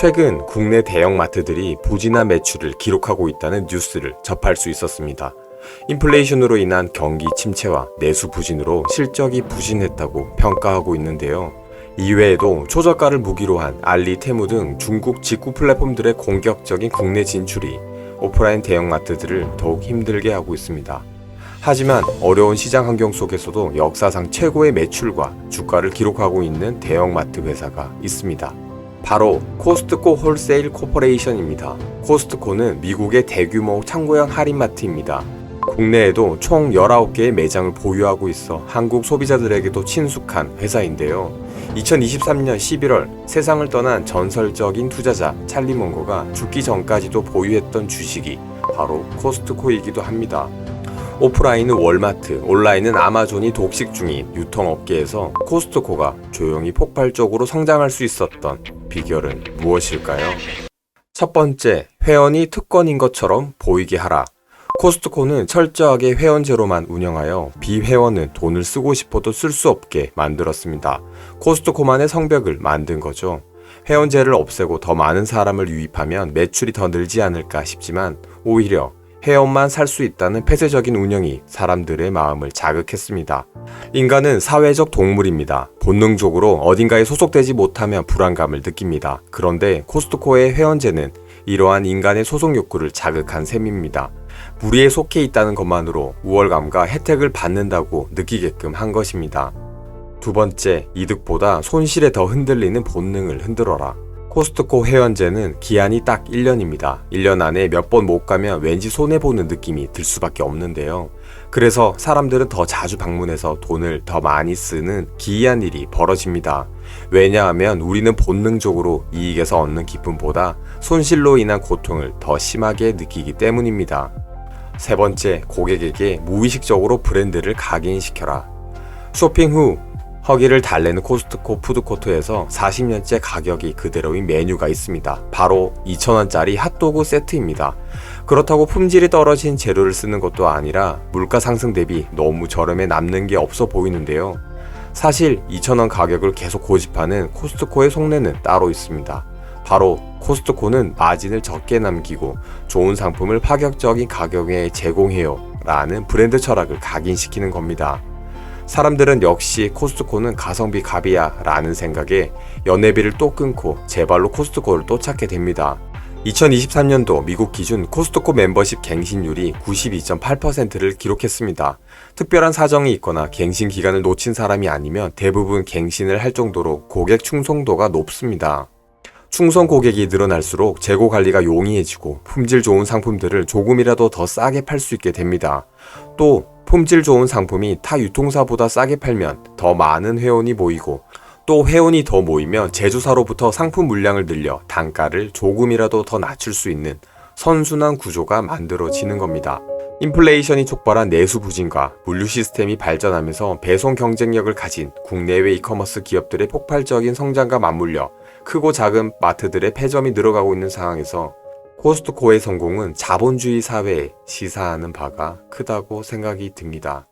최근 국내 대형마트들이 부진한 매출을 기록하고 있다는 뉴스를 접할 수 있었습니다. 인플레이션으로 인한 경기 침체와 내수 부진으로 실적이 부진했다고 평가하고 있는데요. 이외에도 초저가를 무기로 한 알리, 테무 등 중국 직구 플랫폼들의 공격적인 국내 진출이 오프라인 대형마트들을 더욱 힘들게 하고 있습니다. 하지만 어려운 시장 환경 속에서도 역사상 최고의 매출과 주가를 기록하고 있는 대형마트 회사가 있습니다. 바로 코스트코 홀세일 코퍼레이션입니다. 코스트코는 미국의 대규모 창고형 할인마트입니다. 국내에도 총 19개의 매장을 보유하고 있어 한국 소비자들에게도 친숙한 회사인데요. 2023년 11월 세상을 떠난 전설적인 투자자 찰리 몽고가 죽기 전까지도 보유했던 주식이 바로 코스트코이기도 합니다. 오프라인은 월마트, 온라인은 아마존이 독식 중인 유통업계에서 코스트코가 조용히 폭발적으로 성장할 수 있었던 비결은 무엇일까요? 첫 번째, 회원이 특권인 것처럼 보이게 하라. 코스트코는 철저하게 회원제로만 운영하여 비회원은 돈을 쓰고 싶어도 쓸 수 없게 만들었습니다. 코스트코만의 성벽을 만든 거죠. 회원제를 없애고 더 많은 사람을 유입하면 매출이 더 늘지 않을까 싶지만 오히려 회원만 살 수 있다는 폐쇄적인 운영이 사람들의 마음을 자극했습니다. 인간은 사회적 동물입니다. 본능적으로 어딘가에 소속되지 못하면 불안감을 느낍니다. 그런데 코스트코의 회원제는 이러한 인간의 소속 욕구를 자극한 셈입니다. 무리에 속해 있다는 것만으로 우월감과 혜택을 받는다고 느끼게끔 한 것입니다. 두 번째, 이득보다 손실에 더 흔들리는 본능을 흔들어라. 코스트코 회원제는 기한이 딱 1년입니다. 1년 안에 몇 번 못 가면 왠지 손해보는 느낌이 들 수밖에 없는데요. 그래서 사람들은 더 자주 방문해서 돈을 더 많이 쓰는 기이한 일이 벌어집니다. 왜냐하면 우리는 본능적으로 이익에서 얻는 기쁨보다 손실로 인한 고통을 더 심하게 느끼기 때문입니다. 세 번째, 고객에게 무의식적으로 브랜드를 각인시켜라. 쇼핑 후 허기를 달래는 코스트코 푸드코트에서 40년째 가격이 그대로인 메뉴가 있습니다. 바로 2,000원짜리 핫도그 세트입니다. 그렇다고 품질이 떨어진 재료를 쓰는 것도 아니라 물가 상승 대비 너무 저렴해 남는 게 없어 보이는데요. 사실 2,000원 가격을 계속 고집하는 코스트코의 속내는 따로 있습니다. 바로 코스트코는 마진을 적게 남기고 좋은 상품을 파격적인 가격에 제공해요 라는 브랜드 철학을 각인시키는 겁니다. 사람들은 역시 코스트코는 가성비 갑이야 라는 생각에 연회비를 또 끊고 제 발로 코스트코를 또 찾게 됩니다. 2023년도 미국 기준 코스트코 멤버십 갱신율이 92.8%를 기록했습니다. 특별한 사정이 있거나 갱신 기간을 놓친 사람이 아니면 대부분 갱신을 할 정도로 고객 충성도가 높습니다. 충성 고객이 늘어날수록 재고 관리가 용이해지고 품질 좋은 상품들을 조금이라도 더 싸게 팔 수 있게 됩니다. 또 품질 좋은 상품이 타 유통사보다 싸게 팔면 더 많은 회원이 모이고 또 회원이 더 모이면 제조사로부터 상품 물량을 늘려 단가를 조금이라도 더 낮출 수 있는 선순환 구조가 만들어지는 겁니다. 인플레이션이 촉발한 내수 부진과 물류 시스템이 발전하면서 배송 경쟁력을 가진 국내외 이커머스 기업들의 폭발적인 성장과 맞물려 크고 작은 마트들의 폐점이 늘어가고 있는 상황에서 코스트코의 성공은 자본주의 사회에 시사하는 바가 크다고 생각이 듭니다.